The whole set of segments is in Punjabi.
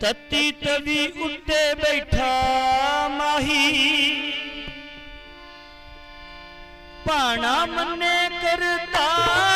ਤਤੀ ਤਵੀ ਉੱਤੇ ਬੈਠਾ ਮਾਹੀ। ਪਾਣਾ ਮੰਨੇ ਕਰਤਾ।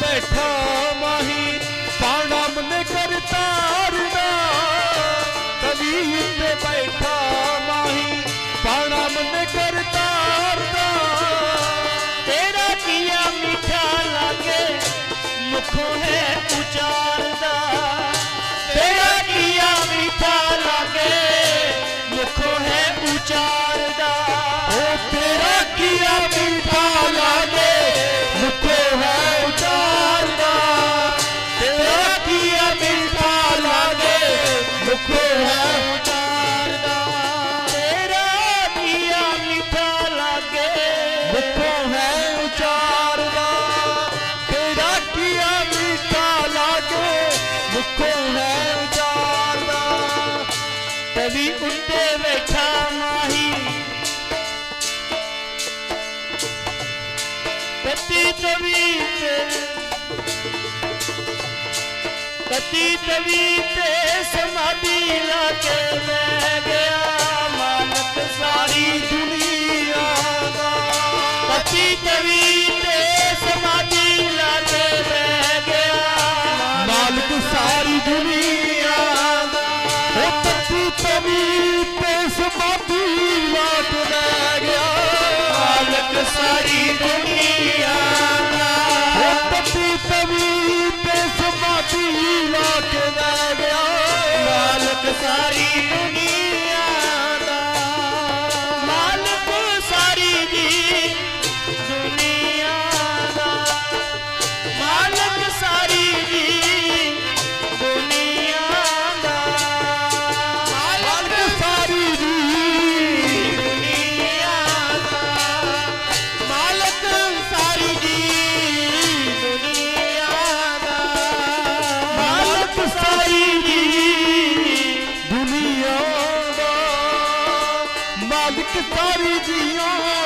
ਬੈਠਾ ਮਾਹੀ ਪਾਣਾ ਮਨੇ ਕਰਤਾਰ ਦਾ ਤਵੀ ਉੱਤੇ ਬੈਠਾ ਮਾਹੀ ਪਾਣਾ ਮਨੇ ਕਰਤਾਰ ਦਾ ਤੇਰਾ ਕੀਆ ਮਿੱਠਾ ਲਾਗੇ, ਮੁਖੋਂ ਹੈ ਮੁਖੋ ਹੈ ਉਚਾਰਦਾ ਤਵੀ ਉੱਤੇ ਬੈਠਾ ਮਾਹੀ ਕਤੀ ਤਵੀ ਤੇ ਕਤੀ ਤਵੀ ਤੇ ਸਮਾਧੀ ਲਾ ਕੇ ਬਹਿ ਗਿਆ ਮਾਨਕ ਸਾਰੀ ਦੁਨੀਆ ਦਾ ਕਤੀ ਤਵੀ ਸਾਰੀ ਦੁਨੀਆ ਉਹ ਤੱਤੀ ਤਵੀ ਤੇ ਸਮਾਧੀ ਲਾਟ ਲੈ ਗਿਆ। ਮਾਲਕ ਸਾਰੀ ਦੁਨੀਆ ਦਾ। ਉਹ ਤੱਤੀ ਤਵੀ ਤੇ ਸਮਾਧੀ ਲਾਟ ਇੱਕ ਤਾਰੀ ਜੀਆਂ